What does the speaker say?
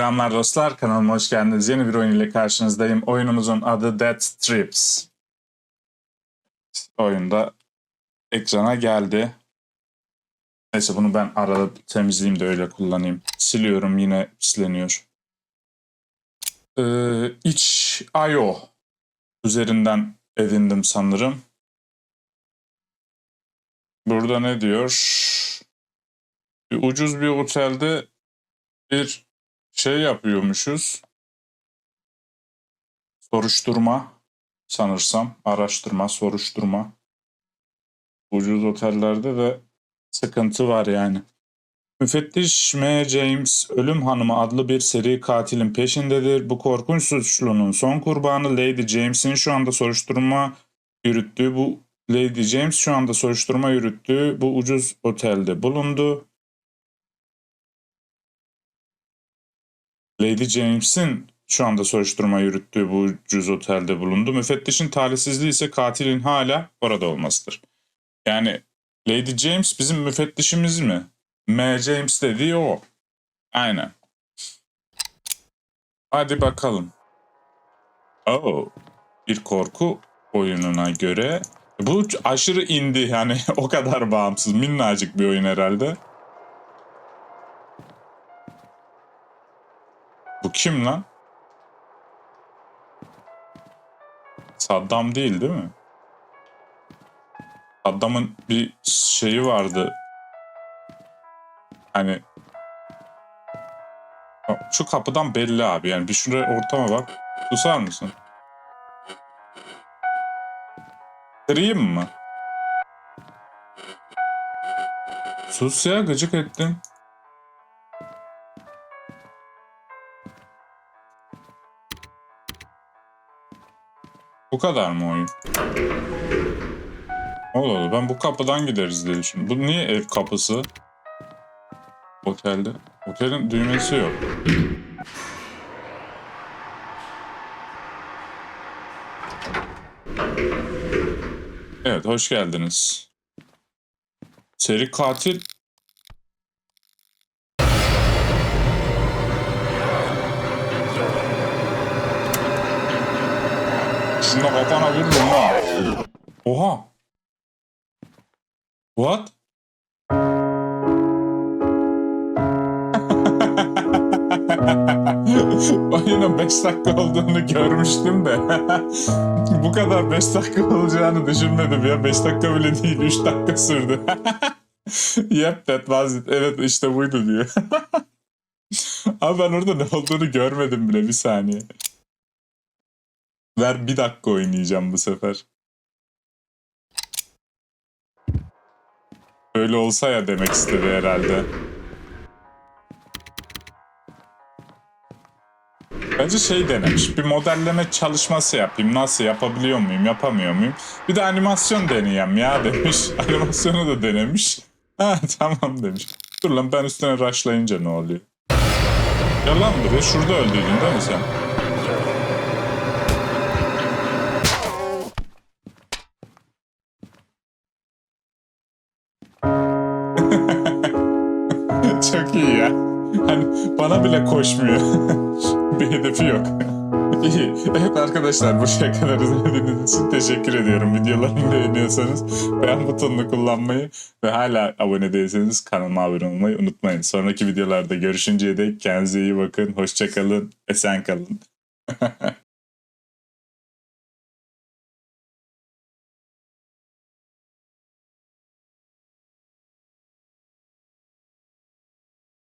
Selamlar dostlar, kanalıma hoş geldiniz. Yeni bir oyun ile karşınızdayım. Oyunumuzun adı Death Trips. Oyunda ekrana geldi. Neyse bunu ben arada temizleyeyim de öyle kullanayım. Siliyorum yine pisleniyor. Ee, itch.io üzerinden edindim sanırım. Burada ne diyor? Bir ucuz bir otelde bir şey yapıyormuşuz. Soruşturma sanırsam. Araştırma, soruşturma. Ucuz otellerde de sıkıntı var yani. Müfettiş M. James Ölüm Hanımı adlı bir seri katilin peşindedir. Bu korkunç suçlunun son kurbanı Lady James'in şu anda soruşturma yürüttüğü bu Lady James şu anda soruşturma yürüttüğü bu ucuz otelde bulundu. Lady James'in şu anda soruşturma yürüttüğü bu ucuz otelde bulundu. Müfettişin talihsizliği ise katilin hala orada olmasıdır. Yani Lady James bizim müfettişimiz mi? M. James dediği o. Aynen. Hadi bakalım. Oh, bir korku oyununa göre bu aşırı indi yani o kadar bağımsız minnacık bir oyun herhalde. Bu kim lan? Saddam değil değil mi? Saddam'ın bir şeyi vardı. Hani şu kapıdan belli abi yani bir şuraya ortama bak. Susar mısın? Kırayım mı? Sus ya gıcık ettin. Bu kadar mı oyun? Allah Allah ben bu kapıdan gideriz diye düşündüm. Bu niye ev kapısı? Otelde. Otelin düğmesi yok. Evet hoş geldiniz. Seri katil Şuna kafana vururum ha. Oha. What? Oyunun 5 dakika olduğunu görmüştüm de. Bu kadar 5 dakika olacağını düşünmedim ya. 5 dakika bile değil 3 dakika sürdü. yep that was it. Evet işte buydu diyor. Abi ben orada ne olduğunu görmedim bile bir saniye. Ver bir dakika oynayacağım bu sefer. Öyle olsa ya demek istedi herhalde. Bence şey denemiş. Bir modelleme çalışması yapayım. Nasıl yapabiliyor muyum, yapamıyor muyum? Bir de animasyon deneyeyim ya demiş. Animasyonu da denemiş. Ha tamam demiş. Dur lan ben üstüne rushlayınca ne oluyor? Yalan be şurada öldüydün değil mi sen? Çok iyi ya. Hani bana bile koşmuyor. bir hedefi yok. İyi. Evet arkadaşlar buraya kadar izlediğiniz için teşekkür ediyorum. Videolarımı beğeniyorsanız beğen butonunu kullanmayı ve hala abone değilseniz kanalıma abone olmayı unutmayın. Sonraki videolarda görüşünceye dek kendinize iyi bakın. Hoşçakalın. Esen kalın.